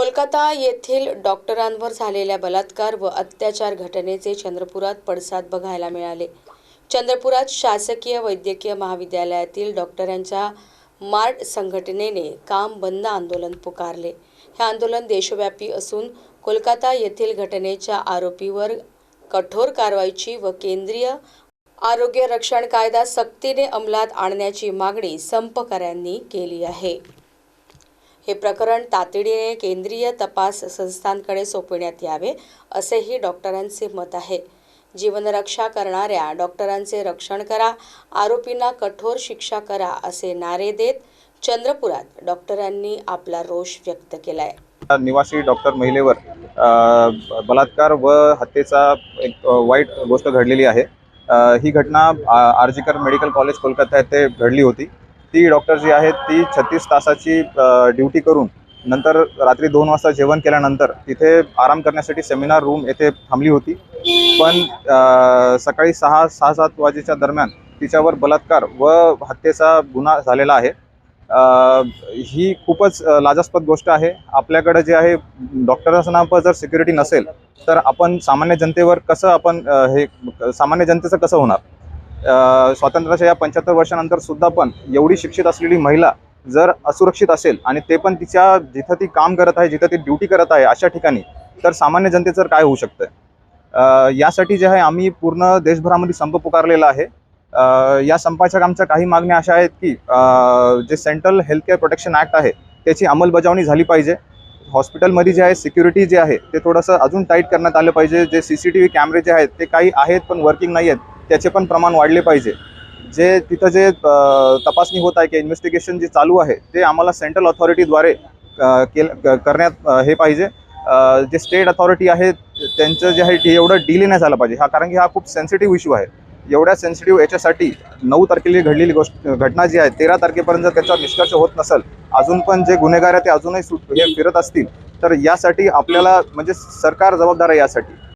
कोलकाता येथील डॉक्टरांवर झालेल्या बलात्कार व अत्याचार घटनेचे चंद्रपुरात पडसाद बघायला मिळाले. चंद्रपुरात शासकीय वैद्यकीय महाविद्यालयातील डॉक्टरांच्या मार्ट संघटनेने काम बंद आंदोलन पुकारले. हे आंदोलन देशव्यापी असून कोलकाता येथील घटनेच्या आरोपीवर कठोर कारवाईची व केंद्रीय आरोग्य रक्षण कायदा सक्तीने अंमलात आणण्याची मागणी संपकऱ्यांनी केली आहे. हे प्रकरण तातडीने केंद्रीय तपास संस्थांकडे सोपविण्यात यावे असेही डॉक्टरांचे मत आहे. जीवनरक्षा करणाऱ्या डॉक्टरांचे रक्षण करा आरोपींना कठोर शिक्षा करा असे नारे देत चंद्रपुरात डॉक्टरांनी आपला रोष व्यक्त केलाय. निवासी डॉक्टर महिलेवर बलात्कार व हत्येचा एक वाईट गोष्ट घडलेली आहे. ही घटना आर्जिकर मेडिकल कॉलेज कोलकाता येथे घडली होती. ती डॉक्टर जी आहेत ती छत्तीस तासाची ड्युटी करून नंतर रात्री दोन वाजता जेवण केल्यानंतर तिथे आराम करण्यासाठी सेमिनार रूम येथे थांबली होती. पण सकाळी सहा सहा सात वाजेच्या दरम्यान तिच्यावर बलात्कार व हत्येचा गुन्हा झालेला आहे. ही खूपच लाजास्पद गोष्ट आहे. आपल्याकडं जे आहे डॉक्टरांचं नाव जर सिक्युरिटी नसेल तर आपण सामान्य जनतेवर कसं आपण हे सामान्य जनतेचं कसं होणार? स्वातंत्र्याच्या या पंच्याहत्तर वर्षानंतर सुद्धा पण एवढी शिक्षित असलेली महिला जर असुरक्षित असेल आणि ते पण तिच्या जिथं ती काम करत आहे जिथं ती ड्युटी करत आहे अशा ठिकाणी तर सामान्य जनतेचं काय होऊ शकतं? यासाठी जे आहे आम्ही पूर्ण देशभरामध्ये संप पुकारलेला आहे. या संपाच्या आमच्या काही मागण्या अशा आहेत की जे सेंट्रल हेल्थकेअर प्रोटेक्शन ॲक्ट आहे त्याची अंमलबजावणी झाली पाहिजे. हॉस्पिटलमध्ये जे आहे सिक्युरिटी जे आहे ते थोडंसं अजून टाईट करण्यात आलं पाहिजे. जे सी सी टी व्ही कॅमेरे जे आहेत ते काही आहेत पण वर्किंग नाही आहेत. त्याचे पण प्रमाण वाढले पाहिजे. जे तिथं जे तपासणी होत आहे की इन्व्हेस्टिगेशन जे चालू आहे ते आम्हाला सेंट्रल ऑथॉरिटीद्वारे केलं केल करण्यात हे पाहिजे. जे स्टेट अथॉरिटी आहे त्यांचं जे आहे एवढं डिले नाही झालं पाहिजे. हा कारण की हा खूप सेन्सिटिव्ह इश्यू आहे. एवढ्या सेन्सिटिव्ह याच्यासाठी नऊ तारखेला घडलेली गोष्ट घटना जी आहे तेरा तारखेपर्यंत जर त्याचा निष्कर्ष होत नसेल अजून पण जे गुन्हेगार आहे ते अजूनही सुट हे फिरत असतील तर यासाठी आपल्याला म्हणजे सरकार जबाबदार आहे यासाठी.